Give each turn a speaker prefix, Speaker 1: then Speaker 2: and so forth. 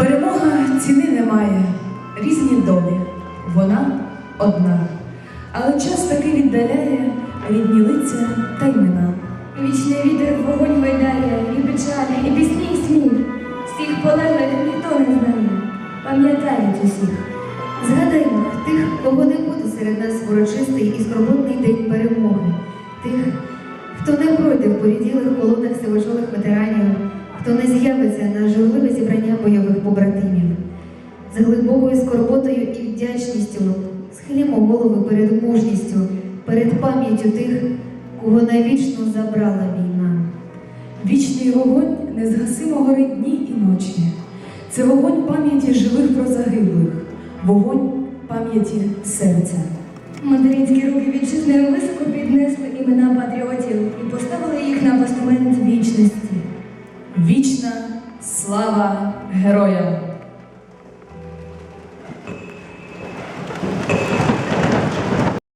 Speaker 1: Перемога ціни немає, різні долі, вона одна. Але час таки віддаляє рідні лиця та імена.
Speaker 2: Вічний вітер вогонь гойдає, і печалі, і пісні, і сміх. Всіх полеглих ніхто не знає, пам'ятають усіх. Згадаймо тих, кого не буде серед нас урочистий і скорботний день перемоги. Тих, хто не пройде в поріділих колонах сивочолих ветеранів, хто не з'явиться на побратимів. З глибокою скорботою і вдячністю схилімо голови перед мужністю, перед пам'яттю тих, кого навічно забрала війна.
Speaker 1: Вічний вогонь незгасимо горить дні і ночі. Це вогонь пам'яті живих про загиблих, вогонь пам'яті серця.
Speaker 2: Материнські руки вітчизни високо піднесли імена патріотів і поставили їх на постамент вічності.
Speaker 1: Вічна слава героям!